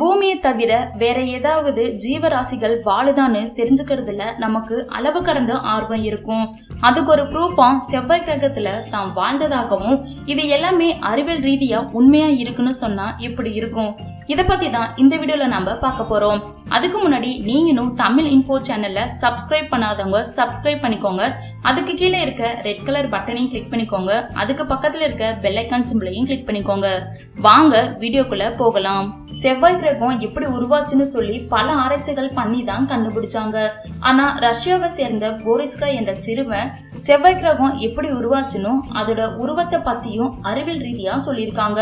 பூமியை தவிர வேற ஏதாவது ஜீவராசிகள் வாழுதான்னு தெரிஞ்சுக்கிறதுல நமக்கு அளவு கடந்த ஆர்வம் இருக்கும். அதுக்கு ஒரு ப்ரூஃபா செவ்வாய் கிரகத்துல தான் வாழ்ந்ததாகவும் இது எல்லாமே அறிவியல் ரீதியா உண்மையா இருக்குன்னு சொன்னா இப்படி இருக்கும். இத பத்தி தான் இந்த வீடியோல நம்ம பார்க்க போறோம். அதுக்கு முன்னாடி நீங்களும் தமிழ் இன்ஃபோ சேனல்ல சப்ஸ்கிரைப் பண்ணாதவங்க சப்ஸ்கிரைப் பண்ணிக்கோங்க. அதுக்கு கீழே இருக்க ரெட் கலர் பட்டனையும் கிளிக் பண்ணிக்கோங்க. அதுக்கு பக்கத்துல இருக்க பெல் ஐக்கான் சிம்பிளையும் கிளிக் பண்ணிக்கோங்க. வாங்க வீடியோக்குள்ள போகலாம். செவ்வாய் கிரகம் எப்படி உருவாச்சுன்னு சொல்லி பல ஆராய்ச்சிகள் பண்ணி தான் கண்டுபிடிச்சாங்க. ஆனா ரஷ்யாவை சேர்ந்த போரிஸ்கா என்ற சிறுவன் செவ்வாய் கிரகம் எப்படி உருவாச்சுன்னு அதோட உருவத்தை பத்தியும் அறிவியல் ரீதியா சொல்லியிருக்காங்க.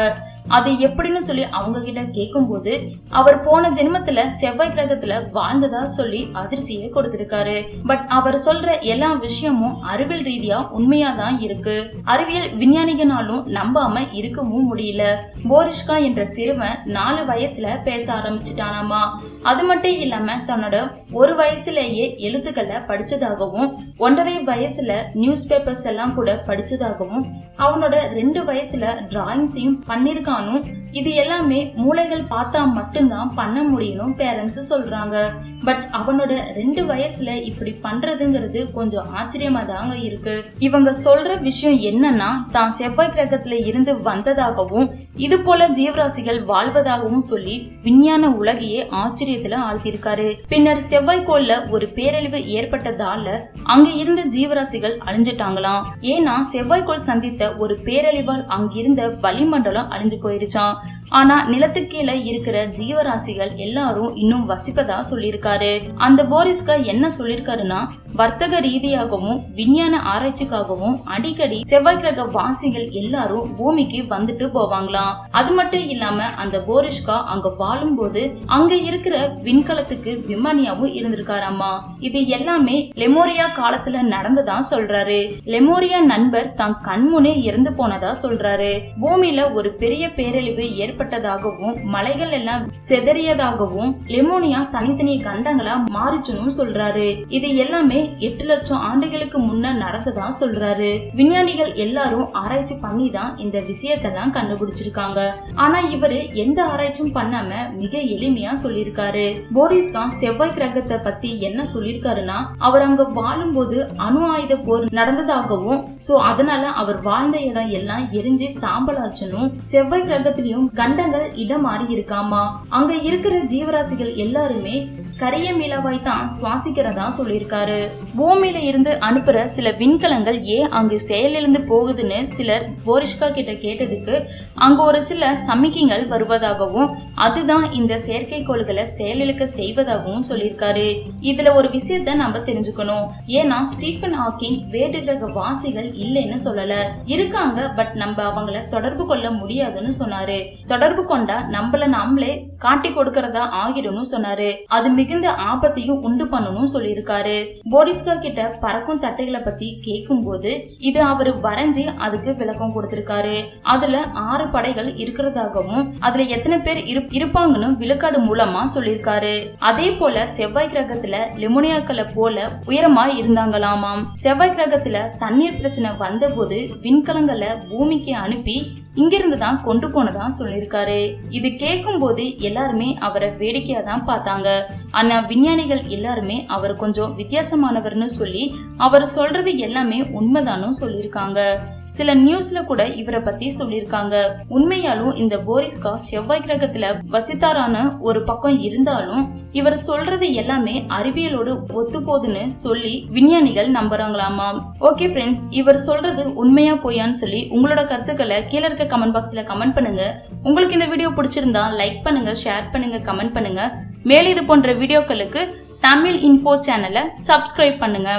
அது எப்படின்னு சொல்லி அவங்க கிட்ட கேட்கும்போது அவர் போன ஜென்மத்துல செவ்வாய் கிரகத்துல வாழ்ந்ததா சொல்லி அதிர்ச்சியை கொடுத்திருக்காரு. பட் அவர் சொல்ற எல்லா விஷயமும் அறிவியல் ரீதியா உண்மையா தான் இருக்கு. அறிவியல் விஞ்ஞானிகனாலும் நம்பாம இருக்கவும் முடியல. போரிஷ்கா என்ற சிறுவன் நாலு வயசுல பேச ஆரம்பிச்சிட்டானாமா. அது மட்டும் இல்லாம தன்னோட ஒரு வயசுலேயே எழுத்துக்களை படிச்சதாகவும் ஒன்றரை வயசுல நியூஸ் பேப்பர்ஸ் எல்லாம் கூட படிச்சதாகவும் அவனோட ரெண்டு வயசுல டிராயிங்ஸையும் பண்ணிருக்கானும். இது எல்லாமே மூளைகள் பார்த்தா மட்டும்தான் பண்ண முடியும் பேரண்ட்ஸ் சொல்றாங்க. பட் அவனோட ரெண்டு வயசுல இப்படி பண்றதுங்கிறது கொஞ்சம் ஆச்சரியமா தாங்க இருக்கு. இவங்க சொல்ற விஷயம் என்னன்னா தான் செவ்வாய் கிரகத்துல இருந்து வந்ததாகவும் இது போல ஜீவராசிகள் வாழ்வதாகவும் சொல்லி விஞ்ஞான உலகையே ஆச்சரியத்துல ஆழ்த்தியிருக்காரு. பின்னர் செவ்வாய்க்கோள்ல ஒரு பேரழிவு ஏற்பட்டதால அங்க இருந்த ஜீவராசிகள் அழிஞ்சிட்டாங்களாம். ஏன்னா செவ்வாய்க்கோள் சந்தித்த ஒரு பேரழிவால் அங்கிருந்த வளிமண்டலம் அழிஞ்சு போயிருச்சான் ஆனா நிலத்துக்கீழ இருக்கிற ஜீவராசிகள் எல்லாரும் இன்னும் வசிப்பதா சொல்லியிருக்காரு. அந்த போரிஸ்கா என்ன சொல்லியிருக்காருன்னா வர்த்தக ரீதியாகவும் விஞ்ஞான ஆராய்ச்சிக்காகவும் அடிக்கடி செவ்வாய் கிரக வாசிகள் எல்லாரும் பூமிக்கு வந்துட்டு போவாங்களாம். அது மட்டும் இல்லாம அந்த போரிஷ்கா அங்க வாழும்போது அங்க இருக்கிற விண்கலத்துக்கு விமானியாவும் இருந்திருக்காராமா. இது எல்லாமே லெமோரியா காலத்துல நடந்ததா சொல்றாரு. லெமோரியா நண்பர் தன் கண்முனே இறந்து போனதா சொல்றாரு. பூமியில ஒரு பெரிய பேரழிவு ஏற்பட்டதாகவும் மலைகள் எல்லாம் செதறியதாகவும் லெமோனியா தனித்தனி கண்டங்களா மாறிச்சுன்னு சொல்றாரு. இது எல்லாமே எட்டு லட்சம் ஆண்டுகளுக்கு முன்ன நடந்ததா சொல்றாரு. விஞ்ஞானிகள் எல்லாரும் ஆராய்ச்சி பண்ணி தான் இந்த விஷயத்தெல்லாம் கண்டுபிடிச்சிருக்காங்க. ஆனா இவரு எந்த ஆராய்ச்சியும் பண்ணாம மிக எளிமையா சொல்லியிருக்காரு. போரிஸ்கா செவ்வாய் கிரகத்தை பத்தி என்ன சொல்லியிருக்காருன்னா அவர் அங்க வாழும்போது அணு ஆயுத போர் நடந்ததாகவும் சோ அதனால அவர் வாழ்ந்த இடம் எல்லாம் எரிஞ்சு சாம்பலாச்சுனும் செவ்வாய் கிரகத்திலயும் கண்டங்கள் இடம் மாறி இருக்காமா அங்க இருக்கிற ஜீவராசிகள் எல்லாருமே கரிய மிளவாய் தான் சுவாசிக்கிறதா சொல்லியிருக்காரு. பூமியில இருந்து அனுப்புற சில விண்கலங்கள் ஏன் அங்கு செயலிழந்து போகுதுன்னு சிலர் போரிஷ்கா கிட்ட கேட்டதுக்கு அங்க ஒரு சில சமிக்கைகள் வருவதாகவும் அதுதான் இந்த செயற்கைக்கோள்களை செயலிழக்க செய்வதாகவும் சொல்லியிருக்காரு. இதுல ஒரு விஷயத்த நம்ம தெரிஞ்சுக்கணும். ஏன்னா ஸ்டீஃபன் ஹாக்கிங் வேடு கிரக வாசிகள் இல்லைன்னு சொல்லல. இருக்காங்க பட் நம்ம அவங்கள தொடர்பு கொள்ள முடியாதுன்னு சொன்னாரு. தொடர்பு கொண்டா நம்மள நாமளே காட்டி கொடுக்கறதா ஆகிடும்னு சொன்னாரு. அது மிகுந்த ஆபத்தையும் உண்டு பண்ணணும் சொல்லியிருக்காரு. போரிஸ்கா கிட்ட பறக்கும் தட்டைகளை பத்தி கேட்கும் போது இது அவரு வரைஞ்சி அதுக்கு விளக்கம் கொடுத்திருக்காரு. அதுல ஆறு படைகள் இருக்கிறதாகவும் அதுல எத்தனை பேர் இருப்பாங்கன்னு விழுக்காடு மூலமா சொல்லியிருக்காரு. அதே போல செவ்வாய் கிரகத்துல லெமோனியாக்களை போல உயரமா இருந்தாங்களாமாம். செவ்வாய் கிரகத்துல தண்ணீர் பிரச்சனை வந்தபோது விண்கலங்களை பூமிக்கு அனுப்பி இங்கிருந்து தான் கொண்டு போனதா சொல்லியிருக்காரு. இது கேட்கும் போது எல்லாருமே அவரை வேடிக்கையா தான் பார்த்தாங்க. ஆனா விஞ்ஞானிகள் எல்லாருமே அவர் கொஞ்சம் வித்தியாசமானவர்னு சொல்லி அவர் சொல்றது எல்லாமே உண்மைதானும் சொல்லியிருக்காங்க. சில நியூஸ்ல கூட இவரை பத்தி சொல்லியிருக்காங்க. உண்மையாலும் இந்த போரிஸ்கா செவ்வாய் கிரகத்துல வசித்தாரான ஒரு பக்கம் இருந்தாலும் இவர் சொல்றது எல்லாமே அறிவியலோடு ஒத்து போகுதுன்னு சொல்லி விஞ்ஞானிகள் நம்புறாங்களாமா? ஓகே ஃப்ரெண்ட்ஸ் இவர் சொல்றது உண்மையா பொய்யான்னு சொல்லி உங்களோட கருத்துக்களை கீழே இருக்க கமெண்ட் பாக்ஸ்ல கமெண்ட் பண்ணுங்க. உங்களுக்கு இந்த வீடியோ பிடிச்சிருந்தா லைக் பண்ணுங்க ஷேர் பண்ணுங்க கமெண்ட் பண்ணுங்க. மேலும் இது போன்ற வீடியோக்களுக்கு தமிழ் இன்ஃபோ சேனலை சப்ஸ்கிரைப் பண்ணுங்க.